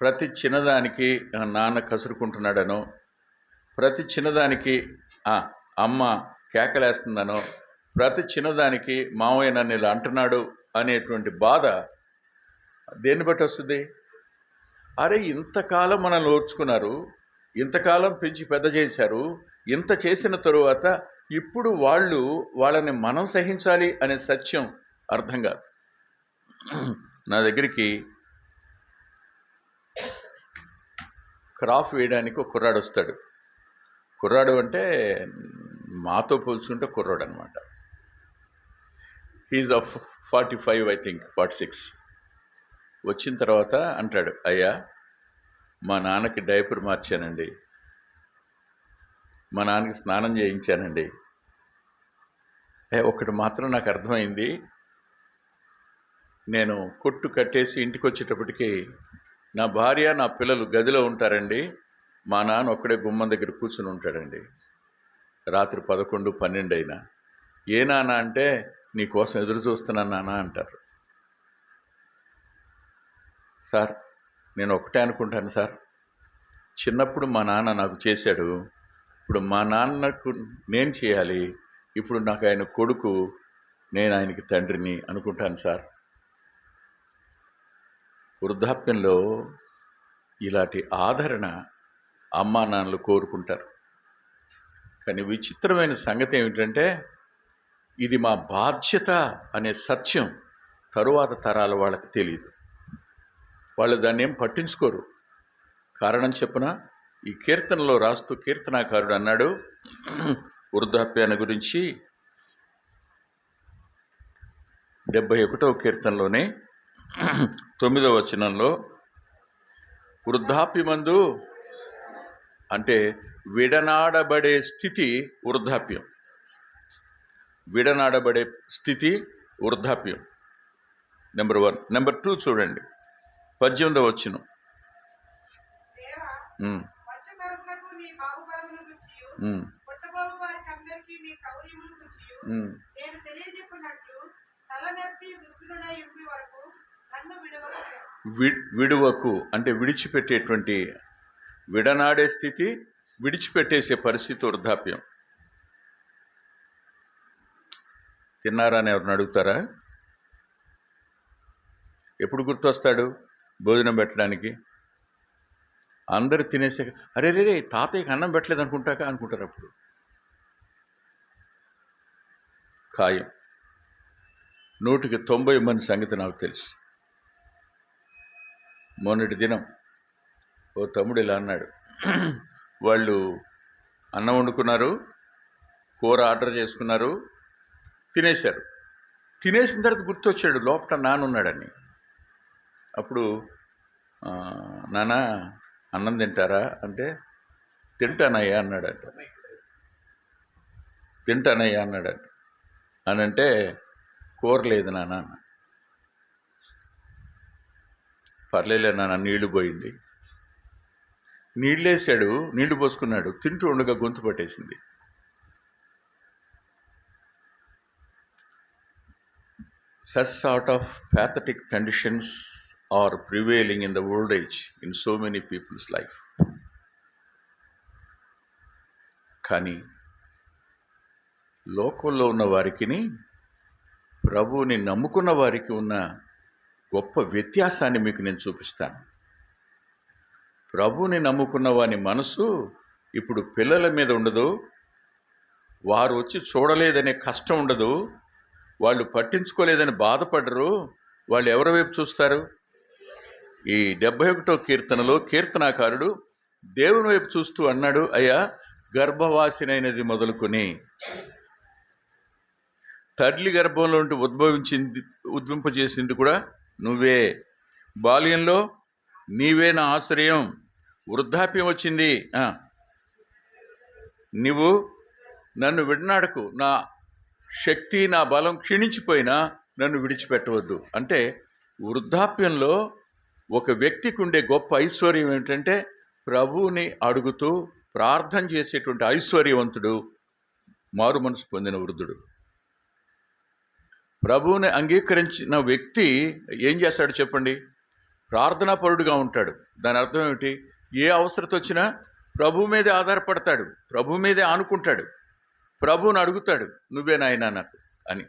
ప్రతి చిన్నదానికి నాన్న కసురుకుంటున్నాడనో ప్రతి చిన్నదానికి అమ్మ కేకలేస్తుందనో ప్రతి చిన్నదానికి మావయ్య నన్ను ఇలా అంటున్నాడు అనేటువంటి బాధ దేన్ని బట్టి వస్తుంది? అరే ఇంతకాలం మనల్ని ఓర్చుకున్నారు ఇంతకాలం పెంచి పెద్ద చేశారు ఇంత చేసిన తరువాత ఇప్పుడు వాళ్ళు వాళ్ళని మనం సహించాలి అనే సత్యం అర్థం కాదు. నా దగ్గరికి క్రాఫ్ వేయడానికి ఒక కుర్రాడు వస్తాడు. కుర్రాడు అంటే మాతో పోల్చుకుంటే కుర్రాడు అనమాట he's of forty five I think forty six వచ్చిన తర్వాత అంటాడు అయ్యా మా నాన్నకి డైపర్ మార్చానండి. మా నాన్నకి స్నానం చేయించానండి. ఒకటి మాత్రం నాకు అర్థమైంది. నేను కొట్టు కట్టేసి ఇంటికి వచ్చేటప్పటికి నా భార్య నా పిల్లలు గదిలో ఉంటారండి. మా నాన్న ఒక్కడే గుమ్మం దగ్గర కూర్చుని ఉంటాడండి. రాత్రి పదకొండు పన్నెండు అయినా. ఏ నాన్న అంటే నీకోసం ఎదురు చూస్తున్నాను నాన్న అంటారు. సార్ నేను ఒకటే అనుకుంటాను సార్. చిన్నప్పుడు మా నాన్న నాకు చేశాడు. ఇప్పుడు మా నాన్నకు నేను చేయాలి. ఇప్పుడు నాకు ఆయన కొడుకు నేను ఆయనకి తండ్రిని అనుకుంటాను సార్. వృద్ధాప్యంలో ఇలాంటి ఆదరణ అమ్మా నాన్నలు కోరుకుంటారు. కానీ విచిత్రమైన సంగతి ఏమిటంటే ఇది మా బాధ్యత అనే సత్యం తరువాత తరాల వాళ్ళకి తెలియదు వాళ్ళు దాన్ని ఏం పట్టించుకోరు. కారణం చెప్పున ఈ కీర్తనలో రాస్తూ కీర్తనాకారుడు అన్నాడు వృద్ధాప్యాన్ని గురించి డెబ్భై ఒకటో కీర్తనలోనే తొమ్మిదవ వచనంలో వృద్ధాప్యమందు అంటే విడనాడబడే స్థితి వృద్ధాప్యం. విడనాడబడే స్థితి వృద్ధాప్యం. నెంబర్ వన్ నెంబర్ టూ చూడండి. పద్దెనిమిదవ వచ్చిన నేను తెలియజెప్పున్నట్లు తలనెత్తి వృద్ధులనై ఉండి వరకు వి విడువకు అంటే విడిచిపెట్టేటువంటి విడనాడే స్థితి విడిచిపెట్టేసే పరిస్థితి వృద్ధాప్యం. తిన్నారా అని ఎవరిని అడుగుతారా? ఎప్పుడు గుర్తొస్తాడు భోజనం పెట్టడానికి? అందరు తినేసే అరే రే రే తాతయ్యకి అన్నం పెట్టలేదు అనుకుంటాక అనుకుంటారు అప్పుడు. ఖాయం. నూటికి తొంభై మంది సంగతి నాకు తెలుసు. మొన్నటి దినం ఓ తమ్ముడు ఇలా అన్నాడు. వాళ్ళు అన్నం వండుకున్నారు కూర ఆర్డర్ చేసుకున్నారు తినేశారు. తినేసిన తర్వాత గుర్తొచ్చాడు లోపల నానున్నాడని అప్పుడు నాన్న అన్నం తింటారా? అంటే తింటానయ్యా అన్నాడట. తింటానయ్యా అన్నాడట. అని అంటే కూర లేదు నాన్న అన్న. పర్లేదు నాన్న నీళ్ళు పోయింది. నీళ్ళేసాడు నీళ్ళు పోసుకున్నాడు. తింటూ ఉండగా గొంతు పట్టేసింది. Such art of pathetic conditions are prevailing in the old age in so many people's life కానీ లోకంలో ఉన్న వారికి ప్రభువుని నమ్ముకున్న వారికి ఉన్న గొప్ప వ్యత్యాసాన్ని మీకు నేను చూపిస్తాను. ప్రభువుని నమ్ముకున్న వాని మనసు ఇప్పుడు పిల్లల మీద ఉండదు. వారు వచ్చి చూడలేదనే కష్టం ఉండదు. వాళ్ళు పట్టించుకోలేదని బాధపడరు. వాళ్ళు ఎవరి వైపు చూస్తారు? ఈ డెబ్భై ఒకటో కీర్తనలో కీర్తనాకారుడు దేవుని వైపు చూస్తూ అన్నాడు అయ్యా గర్భవాసినైనది మొదలుకొని తల్లి గర్భంలో ఉంటే ఉద్భవించింది ఉద్భింపజేసింది కూడా నువ్వే. బాల్యంలో నీవే నా ఆశ్రయం. వృద్ధాప్యం వచ్చింది. నువ్వు నన్ను విడనాడకు నా శక్తి నా బలం క్షీణించిపోయినా నన్ను విడిచిపెట్టవద్దు. అంటే వృద్ధాప్యంలో ఒక వ్యక్తికి ఉండే గొప్ప ఐశ్వర్యం ఏంటంటే ప్రభువుని అడుగుతూ ప్రార్థన చేసేటువంటి ఐశ్వర్యవంతుడు మారు మనసు పొందిన వృద్ధుడు. ప్రభువుని అంగీకరించిన వ్యక్తి ఏం చేస్తాడు చెప్పండి? ప్రార్థనాపరుడుగా ఉంటాడు. దాని అర్థం ఏమిటి? ఏ అవసరత వచ్చినా ప్రభు మీదే ఆధారపడతాడు. ప్రభు మీదే ఆనుకుంటాడు. ప్రభువుని అడుగుతాడు నువ్వే నాయనా నాకు అని.